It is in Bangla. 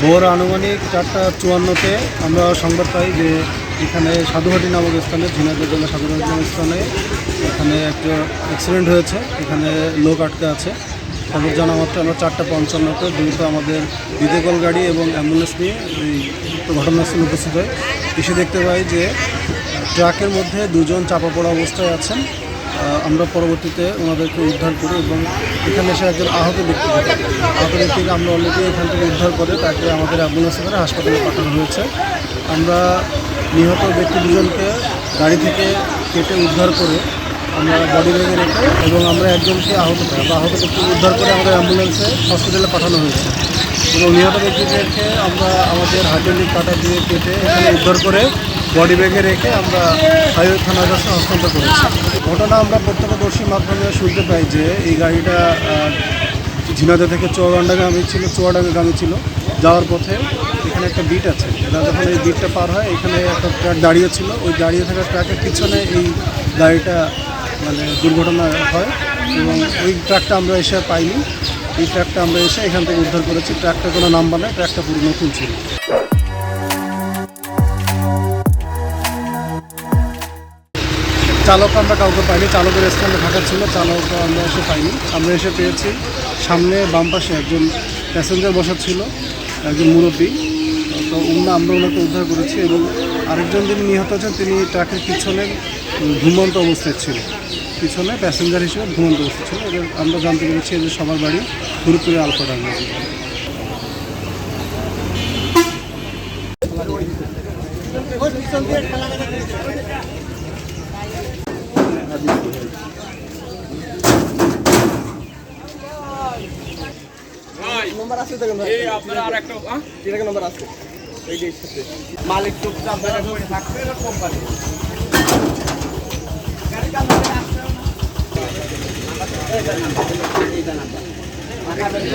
ভোর আনুমানিক চারটা চুয়ান্নতে আমরা সংবাদ পাই যে এখানে সাধুহাটি নামক স্থানে, ঝিনাইদহ জেলা সাধুহাটি নামক স্থানে এখানে একটা অ্যাক্সিডেন্ট হয়েছে। এখানে লোক আটকে আছে। খবর জানা মাত্র আমরা চারটা পঞ্চান্নতে দ্রুত আমাদের বিদেকল গাড়ি এবং অ্যাম্বুলেন্স নিয়ে এই ঘটনাস্থলে উপস্থিত হয়। এসে দেখতে পাই যে ট্রাকের মধ্যে দুজন চাপা পড়া অবস্থায় আছেন। আমরা পরবর্তীতে ওনাদেরকে উদ্ধার করি এবং এখানে এসে একজন আহত ব্যক্তি আহত ব্যক্তিকে আমরা অলরেডি এখান থেকে উদ্ধার করে তাকে আমাদের অ্যাম্বুলেন্সে করে হাসপাতালে পাঠানো হয়েছে। আমরা নিহত ব্যক্তি দুজনকে গাড়ি থেকে কেটে উদ্ধার করে আমরা বডি ব্যাগে রেখে এবং আমরা একজনকে আহত আহত ব্যক্তিকে উদ্ধার করে আমাদের অ্যাম্বুলেন্সে হসপিটালে পাঠানো হয়েছে। এবং নিহত ব্যক্তিদেরকে আমরা আমাদের হাইড্রোলিক কাটা দিয়ে কেটে এখানে উদ্ধার করে বডি ব্যাগে রেখে আমরা হাইওয়ে থানার কাছে হস্তান্তর করেছি। ঘটনা আমরা প্রত্যক্ষদর্শীর মাধ্যমে শুনতে পাই যে এই গাড়িটা ঝিনাইদহ থেকে চুয়াডাঙ্গাগামী ছিল চুয়াডাঙ্গাগামী ছিল। যাওয়ার পথে এখানে একটা বিট আছে। এটা যখন এই বিটটা পার হয়, এখানে একটা ট্রাক দাঁড়িয়ে ছিল। ওই দাঁড়িয়ে থাকা ট্রাকের পিছনে এই গাড়িটা মানে দুর্ঘটনা হয় এবং ওই ট্রাকটা আমরা এসে পাইনি। এই ট্রাকটা আমরা এসে এখান থেকে উদ্ধার করেছি। ট্রাকটা কোনো নাম্বার নেই, ট্রাকটা পুরো নতুন ছিল। চালক আমরা কাউকে পাইনি, চালকের স্থানে থাকা ছিল চালক আমরা এসে পাইনি। আমরা এসে পেয়েছি, সামনে বাম পাশে একজন প্যাসেঞ্জার বসা ছিল, একজন মুরব্বী। তো উনি, আমরা ওনাকে উদ্ধার করেছি এবং আরেকজন যিনি নিহত হয়েছেন তিনি ট্রাকের পিছনে ঘুমন্ত অবস্থায় ছিল। পিছনে প্যাসেঞ্জার হিসেবে ঘুমন্ত অবস্থায় ছিল। এদের আমরা জানতে পেরেছি যে সবার বাড়ি আর একটা আহ? মালিক চুপচাপ থাকবে কোম্পানি